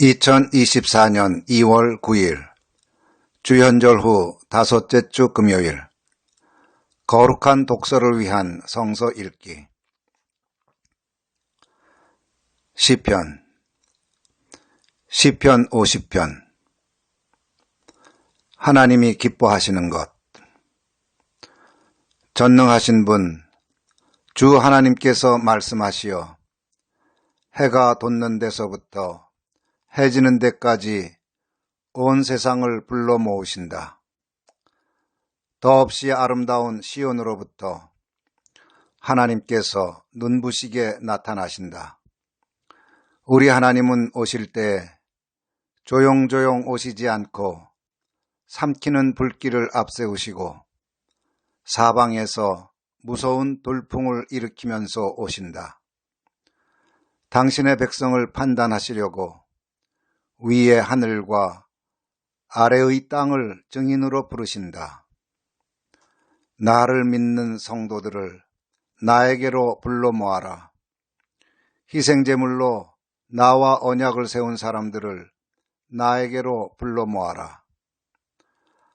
2024년 2월 9일 주현절 후 다섯째 주 금요일 거룩한 독서를 위한 성서 읽기. 시편 시편 50편. 하나님이 기뻐하시는 것. 전능하신 분 주 하나님께서 말씀하시어 해가 돋는 데서부터 해지는 데까지 온 세상을 불러 모으신다. 더없이 아름다운 시온으로부터 하나님께서 눈부시게 나타나신다. 우리 하나님은 오실 때 조용조용 오시지 않고 삼키는 불길을 앞세우시고 사방에서 무서운 돌풍을 일으키면서 오신다. 당신의 백성을 판단하시려고 위의 하늘과 아래의 땅을 증인으로 부르신다. 나를 믿는 성도들을 나에게로 불러 모아라. 희생제물로 나와 언약을 세운 사람들을 나에게로 불러 모아라.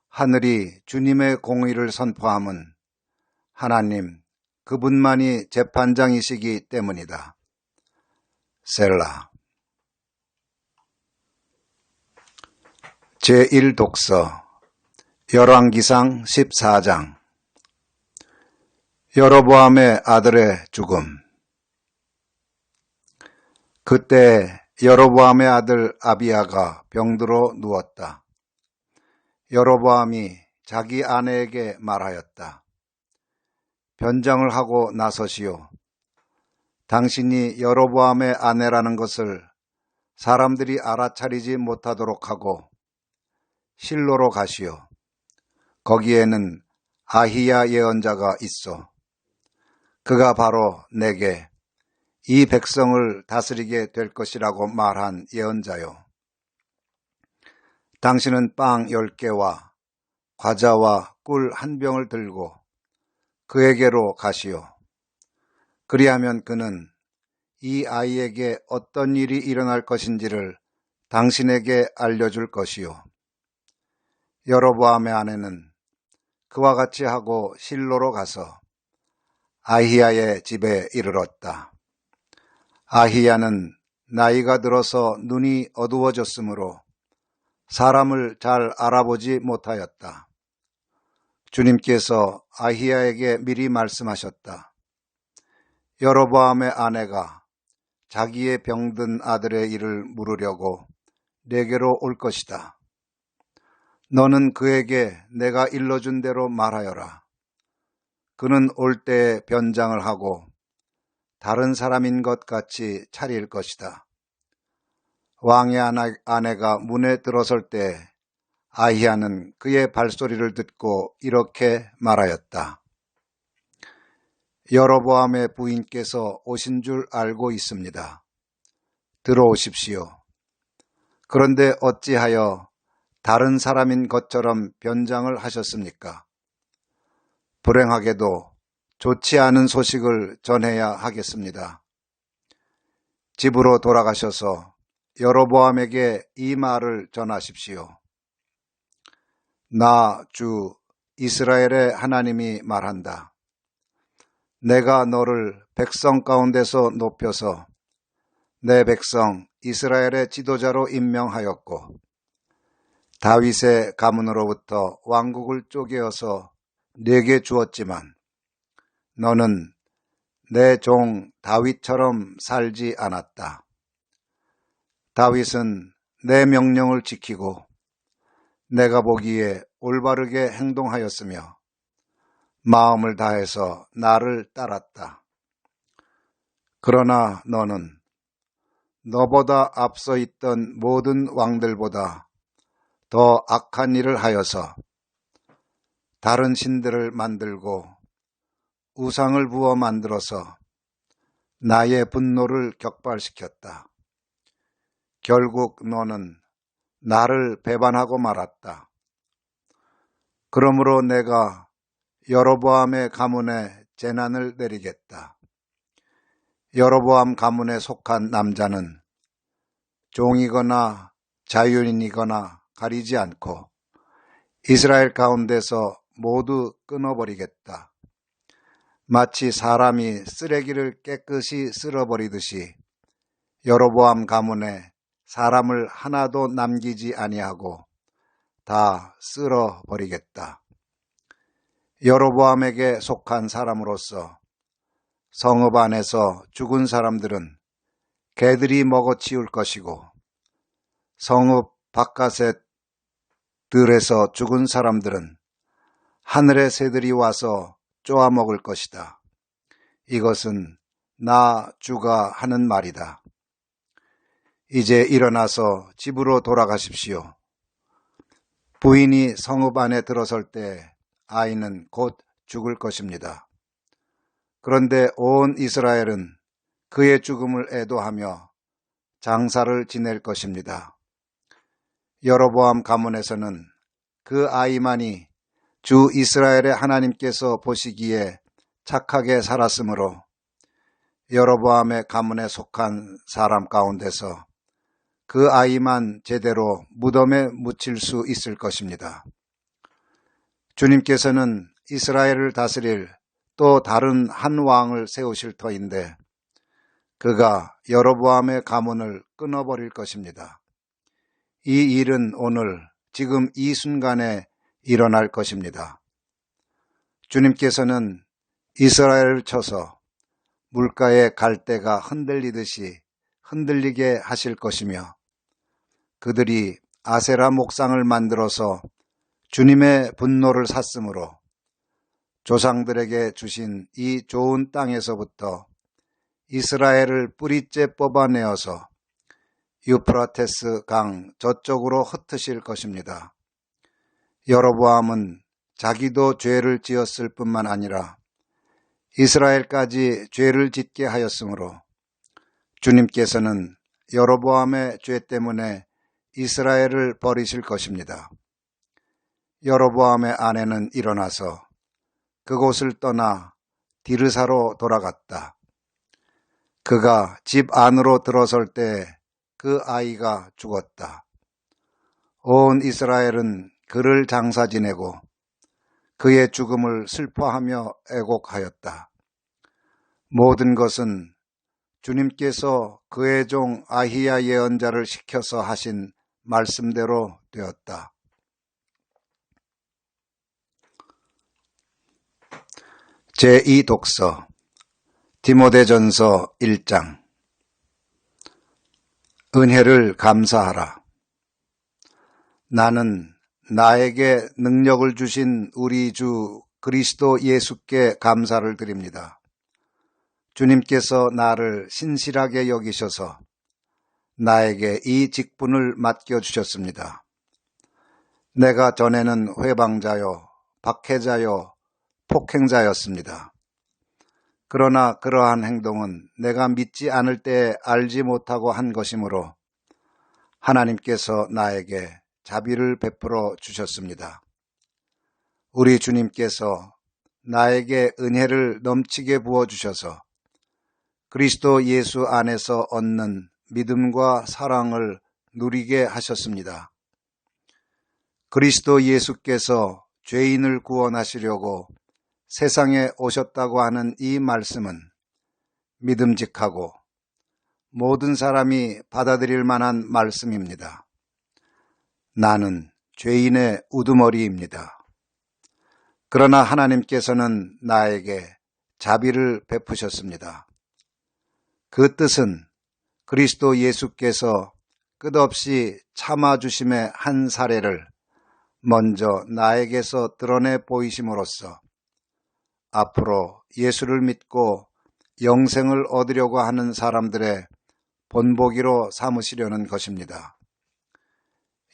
하늘이 주님의 공의를 선포함은 하나님, 그분만이 재판장이시기 때문이다. 셀라. 제1독서 열왕기상 14장 여로보암의 아들의 죽음 그때 여로보암의 아들 아비아가 병들어 누웠다. 여로보암이 자기 아내에게 말하였다. 변장을 하고 나서시오. 당신이 여로보암의 아내라는 것을 사람들이 알아차리지 못하도록 하고 실로로 가시오. 거기에는 아히야 예언자가 있어. 그가 바로 내게 이 백성을 다스리게 될 것이라고 말한 예언자요. 당신은 빵열 개와 과자와 꿀 한 병을 들고 그에게로 가시오. 그리하면 그는 이 아이에게 어떤 일이 일어날 것인지를 당신에게 알려줄 것이요. 여로보암의 아내는 그와 같이 하고 실로로 가서 아히야의 집에 이르렀다. 아히야는 나이가 들어서 눈이 어두워졌으므로 사람을 잘 알아보지 못하였다. 주님께서 아히야에게 미리 말씀하셨다. 여로보암의 아내가 자기의 병든 아들의 일을 물으려고 내게로 올 것이다. 너는 그에게 내가 일러준 대로 말하여라. 그는 올 때에 변장을 하고 다른 사람인 것 같이 차릴 것이다. 왕의 아내가 문에 들어설 때 아히야는 그의 발소리를 듣고 이렇게 말하였다. 여로보암의 부인께서 오신 줄 알고 있습니다. 들어오십시오. 그런데 어찌하여 다른 사람인 것처럼 변장을 하셨습니까? 불행하게도 좋지 않은 소식을 전해야 하겠습니다. 집으로 돌아가셔서 여로보암에게 이 말을 전하십시오. 나 주 이스라엘의 하나님이 말한다. 내가 너를 백성 가운데서 높여서 내 백성 이스라엘의 지도자로 임명하였고 다윗의 가문으로부터 왕국을 쪼개어서 내게 주었지만 너는 내 종 다윗처럼 살지 않았다. 다윗은 내 명령을 지키고 내가 보기에 올바르게 행동하였으며 마음을 다해서 나를 따랐다. 그러나 너는 너보다 앞서 있던 모든 왕들보다 더 악한 일을 하여서 다른 신들을 만들고 우상을 부어 만들어서 나의 분노를 격발시켰다. 결국 너는 나를 배반하고 말았다. 그러므로 내가 여로보암의 가문에 재난을 내리겠다. 여로보암 가문에 속한 남자는 종이거나 자유인이거나 가리지 않고 이스라엘 가운데서 모두 끊어버리겠다. 마치 사람이 쓰레기를 깨끗이 쓸어버리듯이 여로보암 가문에 사람을 하나도 남기지 아니하고 다 쓸어버리겠다. 여로보암에게 속한 사람으로서 성읍 안에서 죽은 사람들은 개들이 먹어치울 것이고 성읍 바깥에 들에서 죽은 사람들은 하늘의 새들이 와서 쪼아 먹을 것이다. 이것은 나 주가 하는 말이다. 이제 일어나서 집으로 돌아가십시오. 부인이 성읍 안에 들어설 때 아이는 곧 죽을 것입니다. 그런데 온 이스라엘은 그의 죽음을 애도하며 장사를 지낼 것입니다. 여로보암 가문에서는 그 아이만이 주 이스라엘의 하나님께서 보시기에 착하게 살았으므로 여로보암의 가문에 속한 사람 가운데서 그 아이만 제대로 무덤에 묻힐 수 있을 것입니다. 주님께서는 이스라엘을 다스릴 또 다른 한 왕을 세우실 터인데 그가 여로보암의 가문을 끊어버릴 것입니다. 이 일은 오늘 지금 이 순간에 일어날 것입니다. 주님께서는 이스라엘을 쳐서 물가의 갈대가 흔들리듯이 흔들리게 하실 것이며 그들이 아세라 목상을 만들어서 주님의 분노를 샀으므로 조상들에게 주신 이 좋은 땅에서부터 이스라엘을 뿌리째 뽑아내어서 유프라테스 강 저쪽으로 흩으실 것입니다. 여로보암은 자기도 죄를 지었을 뿐만 아니라 이스라엘까지 죄를 짓게 하였으므로 주님께서는 여로보암의 죄 때문에 이스라엘을 버리실 것입니다. 여로보암의 아내는 일어나서 그곳을 떠나 디르사로 돌아갔다. 그가 집 안으로 들어설 때 그 아이가 죽었다. 온 이스라엘은 그를 장사 지내고 그의 죽음을 슬퍼하며 애곡하였다. 모든 것은 주님께서 그의 종 아히야 예언자를 시켜서 하신 말씀대로 되었다. 제2독서 디모데전서 1장 은혜를 감사하라. 나는 나에게 능력을 주신 우리 주 그리스도 예수께 감사를 드립니다. 주님께서 나를 신실하게 여기셔서 나에게 이 직분을 맡겨주셨습니다. 내가 전에는 회방자요, 박해자요, 폭행자였습니다. 그러나 그러한 행동은 내가 믿지 않을 때 알지 못하고 한 것이므로 하나님께서 나에게 자비를 베풀어 주셨습니다. 우리 주님께서 나에게 은혜를 넘치게 부어 주셔서 그리스도 예수 안에서 얻는 믿음과 사랑을 누리게 하셨습니다. 그리스도 예수께서 죄인을 구원하시려고 세상에 오셨다고 하는 이 말씀은 믿음직하고 모든 사람이 받아들일 만한 말씀입니다. 나는 죄인의 우두머리입니다. 그러나 하나님께서는 나에게 자비를 베푸셨습니다. 그 뜻은 그리스도 예수께서 끝없이 참아주심의 한 사례를 먼저 나에게서 드러내 보이심으로써 앞으로 예수를 믿고 영생을 얻으려고 하는 사람들의 본보기로 삼으시려는 것입니다.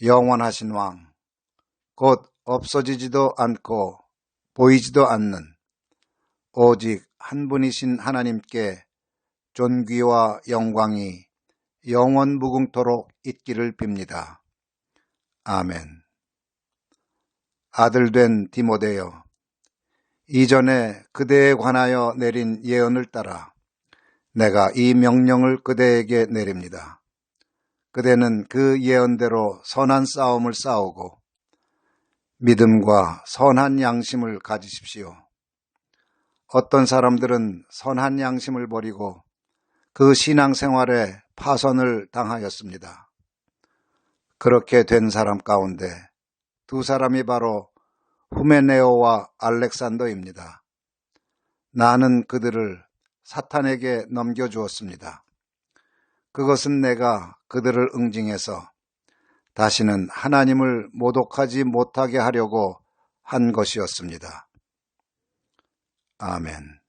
영원하신 왕, 곧 없어지지도 않고 보이지도 않는 오직 한 분이신 하나님께 존귀와 영광이 영원 무궁토록 있기를 빕니다. 아멘. 아들 된 디모데여, 이전에 그대에 관하여 내린 예언을 따라 내가 이 명령을 그대에게 내립니다. 그대는 그 예언대로 선한 싸움을 싸우고 믿음과 선한 양심을 가지십시오. 어떤 사람들은 선한 양심을 버리고 그 신앙생활에 파선을 당하였습니다. 그렇게 된 사람 가운데 두 사람이 바로 후메네오와 알렉산더입니다. 나는 그들을 사탄에게 넘겨주었습니다. 그것은 내가 그들을 응징해서 다시는 하나님을 모독하지 못하게 하려고 한 것이었습니다. 아멘.